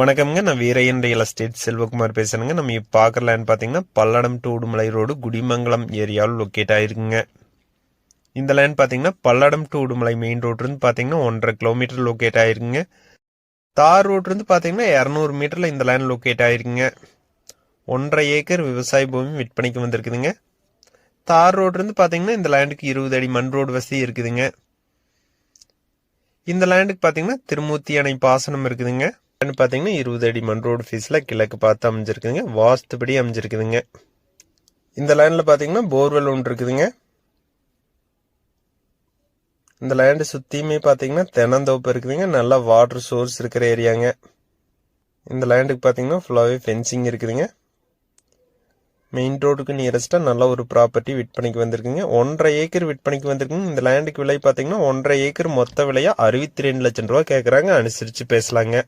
வணக்கம்ங்க. நான் Veeraiyan real estate. Selvakumar பேசுறேங்க நம்ம இப்போ பார்க்குற லேண்ட் பார்த்தீங்கன்னா பல்லடம் டு உடுமலை ரோடு குடிமங்கலம் ஏரியாவில் லொக்கேட் ஆயிருக்குங்க. இந்த லேண்ட் பார்த்தீங்கன்னா பல்லடம் டு உடுமலை மெயின் ரோட்லேருந்து பார்த்தீங்கன்னா ஒன்றரை கிலோமீட்டர் லொக்கேட் ஆயிருக்குங்க. தார் ரோட்லேருந்து பார்த்தீங்கன்னா இரநூறு மீட்டரில் இந்த லேண்ட் லொக்கேட் ஆயிருக்குங்க. ஒன்றரை ஏக்கர் விவசாய பூமி விற்பனைக்கு வந்திருக்குதுங்க. தார் ரோட்லேருந்து பார்த்தீங்கன்னா இந்த லேண்டுக்கு இருபது அடி மண் ரோடு வசதி இருக்குதுங்க. இந்த லேண்டுக்கு பார்த்தீங்கன்னா திருமூர்த்தி அணை பாசனம் இருக்குதுங்க. பார்த்தீங்கன்னா இருபது அடி மண் ரோடு ஃபீஸில் கிழக்கு பார்த்து அமைஞ்சிருக்குதுங்க. வாஸ்துபடி அமைஞ்சிருக்குதுங்க. இந்த லேண்டில் பார்த்தீங்கன்னா போர்வெல் ஒன்று இருக்குதுங்க. இந்த லேண்டு சுற்றியுமே பார்த்தீங்கன்னா தென்னந்தோப்பு இருக்குதுங்க. நல்லா வாட்டர் சோர்ஸ் இருக்கிற ஏரியாங்க இந்த லேண்டுக்கு பார்த்தீங்கன்னா ஃபுல்லாகவே ஃபென்சிங் இருக்குதுங்க. மெயின் ரோடுக்கு நியரஸ்ட்டாக நல்ல ஒரு ப்ராப்பர்ட்டி விற்பனைக்கு வந்திருக்குங்க. ஒன்றரை ஏக்கர் விற்பனைக்கு வந்திருக்குங்க. இந்த லேண்டுக்கு விலை பார்த்தீங்கன்னா ஒன்றரை ஏக்கர் மொத்த விலையாக அறுபத்தி ரெண்டு லட்சம் ரூபா கேட்குறாங்க அனுசரித்து பேசலாங்க.